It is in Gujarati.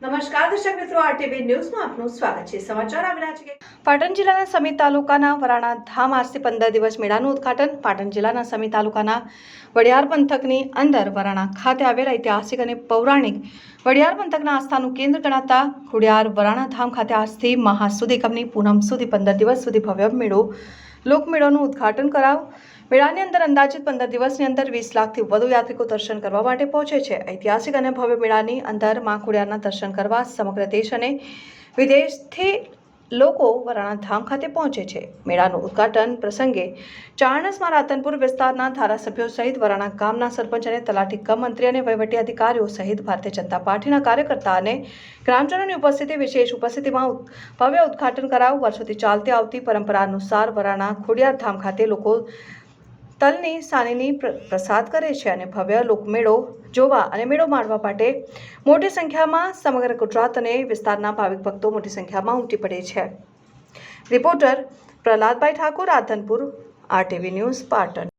નમસ્કાર પાટણ જિલ્લાના સમી તાલુકાના વરાણા અંદર વરાણા ખાતે આવેલા ઐતિહાસિક અને પૌરાણિક વડિયાર પંથકના આસ્થાનું કેન્દ્ર ગણાતા ખોડિયાર વરાણા ધામ ખાતે આજથી મહાસુદી કમની પૂનમ સુધી પંદર દિવસ સુધી ભવ્ય મેળો લોકમેળોનું ઉદ્ઘાટન કરાવ. મેળાની અંદર અંદાજિત પંદર દિવસની અંદર વીસ લાખથી વધુ યાત્રિકો દર્શન કરવા માટે પહોંચે છે. ઐતિહાસિક અને ભવ્ય મેળાની અંદરમાં દર્શન કરવા સમગ્ર દેશ અને વિદેશથી લોકો વરાણા ધામ ખાતે પહોંચે છે. મેળાનું ઉદ્ઘાટન પ્રસંગે ચાણસમાં રાતનપુર વિસ્તારના ધારાસભ્યો સહિત વરાણા ગામના સરપંચ અને તલાટી કમ મંત્રી અને વહીવટી અધિકારીઓ સહિત ભારતીય જનતા પાર્ટીના કાર્યકર્તા અને ગ્રામજનોની ઉપસ્થિતિ વિશેષ ઉપસ્થિતિમાં ભવ્ય ઉદ્ઘાટન કરાવ્યું વર્ષોથી ચાલતી આવતી પરંપરા અનુસાર વરાણા ખોડિયાર ધામ ખાતે લોકો તલની સાનીની પ્ર- પ્રસાદ કરે છે અને ભવ્ય લોકમેળો જોવા અને મેળો માણવા માટે મોટી સંખ્યામાં સમગ્ર ગુજરાત અને વિસ્તારના ભાવિક ભક્તો મોટી સંખ્યામાં ઉમટી પડે છે. Reporter Prahladbhai Thakor, Radhanpur, RTV news, Patan.